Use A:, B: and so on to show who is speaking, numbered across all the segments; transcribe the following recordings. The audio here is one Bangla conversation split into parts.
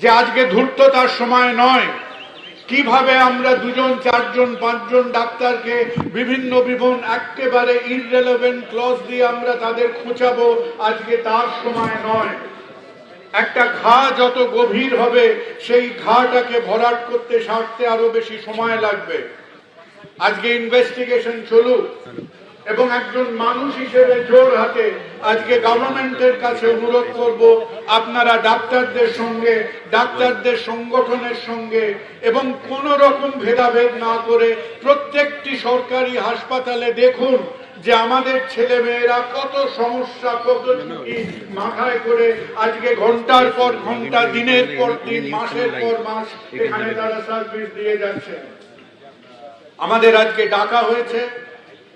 A: যে আজকে ধূর্ততার সময় নয়, কীভাবে আমরা দুজন, চারজন, পাঁচজন ডাক্তারকে বিভিন্ন বিভন একেবারে ইররেলেভেন্ট ক্লজ দিয়ে আমরা তাদের খোঁচাবো, আজকে তার সময় নয়। একটা ঘা যত গভীর হবে, সেই ঘাটাকে ভরাট করতে সারতে আরও বেশি সময় লাগবে। আজকে ইনভেস্টিগেশন চলুক। এবং একজন মানুষ হিসেবে জোর হাতে আজকে গভর্নমেন্টের কাছে অনুরোধ করব, আপনারা ডাক্তারদের সঙ্গে, ডাক্তারদের সংগঠনের সঙ্গে এবং কোন রকম ভেদাভেদ না করে প্রত্যেকটি সরকারি হাসপাতালে দেখুন যে আমাদের ছেলে মেয়েরা কত সমস্যা, কত মাথায় করে আজকে ঘণ্টার পর ঘণ্টা, দিনের পর দিন, মাসের পর মাস এখানে তারা সার্ভিস দিয়ে যাচ্ছে। আমাদের আজকে ডাকা হয়েছে।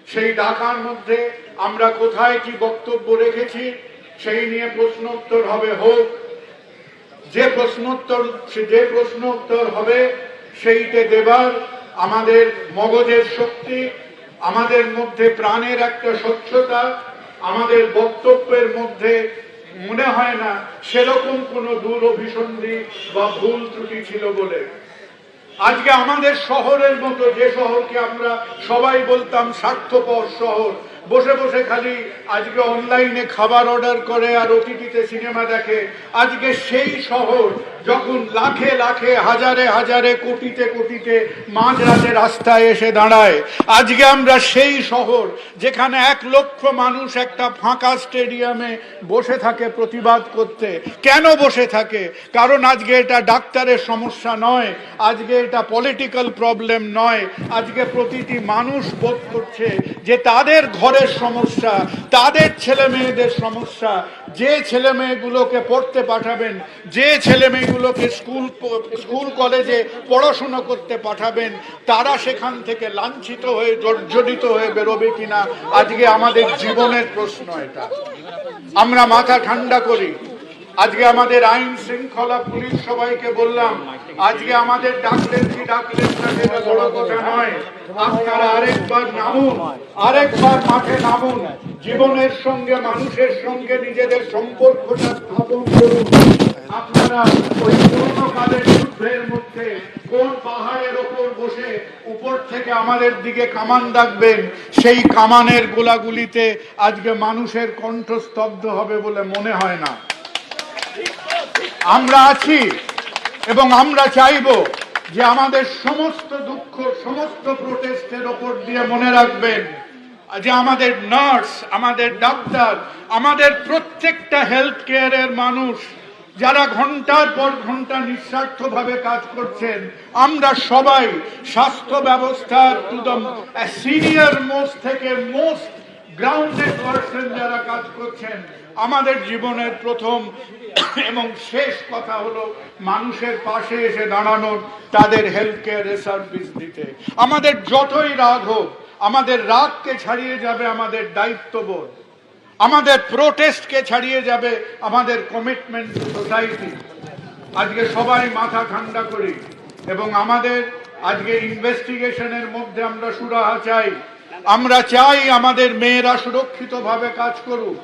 A: সেই ডাকার মধ্যে আমরা কোথায় কি বক্তব্য রেখেছি, সেই নিয়ে প্রশ্ন উত্তর হবে হোক। যে প্রশ্নোত্তর, যে প্রশ্ন উত্তর হবে, সেইটে দেবার আমাদের মগজের শক্তি, আমাদের মধ্যে প্রাণের একটা স্বচ্ছতা, আমাদের বক্তব্যের মধ্যে মনে হয় না সেরকম কোনো দূর অভিসন্ধি বা ভুল ত্রুটি ছিল বলে। আজকে আমাদের শহরের মতো যে শহরকে আমরা সবাই বলতাম স্বার্থপর শহর, বসে বসে খালি আজকে অনলাইনে খাবার অর্ডার করে আর ওটিটিতে সিনেমা দেখে, আজকে সেই শহর যখন লাখে লাখে, হাজারে হাজারে, কোটিতে কোটিতে মাঝরাতে রাস্তায় এসে দাঁড়ায়, আজকে আমরা সেই শহর যেখানে এক লক্ষ মানুষ একটা ফাঁকা স্টেডিয়ামে বসে থাকে প্রতিবাদ করতে। কেন বসে থাকে? কারণ আজকে এটা ডাক্তারের সমস্যা নয়, আজকে এটা পলিটিক্যাল প্রবলেম নয়। আজকে প্রতিটি মানুষ বোধ করছে যে তাদের ঘরের সমস্যা, তাদের ছেলে মেয়েদের সমস্যা যে ছেলে মেয়েগুলোকে পড়তে পাঠাবেন, যে ছেলে মেয়েগুলোকে স্কুল স্কুল কলেজে পড়াশুনো করতে পাঠাবেন, তারা সেখান থেকে লাঞ্ছিত হয়ে, জর্জরিত হয়ে বেরোবে কিনা, আজকে আমাদের জীবনের প্রশ্ন এটা। আমরা মাথা ঠান্ডা করি। আজকে আমাদের আইন শৃঙ্খলা পুলিশ সবাইকে বললাম, আজকে আমাদের ডাকলেন কি ডাকলেন সেটা বড় কথা নয়। আপনারা আরেকবার নামুন, আরেকবার মাঠে নামুন, জীবনের সঙ্গে, মানুষের সঙ্গে, নিজেদের সম্পর্কটা স্থাপন করুন। আপনারা ওই পুরোনো কালের যুদ্ধের মধ্যে কোন পাহাড়ের ওপর বসে উপর থেকে আমাদের দিকে কামান ডাকবেন, সেই কামানের গোলাগুলিতে আজকে মানুষের কণ্ঠ স্তব্ধ হবে বলে মনে হয় না। আমরা আছি এবং আমরা চাইব যে আমাদের সমস্ত দুঃখ, সমস্ত প্রোটেস্টের ওপর দিয়ে মনে রাখবেন যে আমাদের নার্স আমাদের ডাক্তার, আমাদের প্রত্যেকটা হেলথ কেয়ারের মানুষ যারা ঘণ্টার পর ঘণ্টা নিঃস্বার্থভাবে কাজ করছেন, আমরা সবাই স্বাস্থ্য ব্যবস্থার সিনিয়র মোস্ট থেকে মোস্ট গ্রাউন্ডেড পার্সন যারা কাজ করছেন আমাদের জীবনের প্রথম এবং শেষ কথা হলো মানুষের পাশে এসে দাঁড়ানোর, তাদের হেলথ কেয়ারে সার্ভিস দিতে। আমাদের যতই রাগ হোক, আমাদের রাগকে ছাড়িয়ে যাবে আমাদের দায়িত্ববোধ। আমাদের প্রোটেস্টকে ছাড়িয়ে যাবে আমাদের কমিটমেন্ট সোসাইটি আজকে সবাই মাথা ঠান্ডা করি এবং আমাদের আজকে ইনভেস্টিগেশনের মধ্যে আমরা সুরাহা চাই। আমরা চাই আমাদের মেয়েরা সুরক্ষিতভাবে কাজ করুক।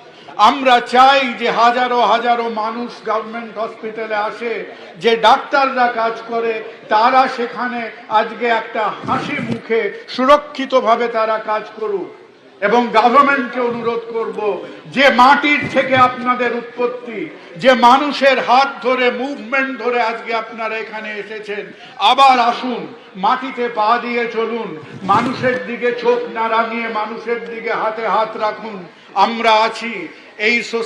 A: আমরা চাই যে হাজারো হাজারো মানুষ গভর্নমেন্ট হসপিটালে আসে, যে ডাক্তাররা কাজ করে, তারা সেখানে আজকে একটা হাসি মুখে সুরক্ষিতভাবে তারা কাজ করুক। এবং গভর্নমেন্টকে অনুরোধ করব, যে মাটির থেকে আপনাদের উৎপত্তি, যে মানুষের হাত ধরে মুভমেন্ট ধরে আজকে আপনারা এখানে এসেছেন, আবার আসুন, মাটিতে পা দিয়ে চলুন, মানুষের দিকে চোখ না রাঙিয়ে মানুষের দিকে হাতে হাত রাখুন, আমরা আছি এই সোসাইটি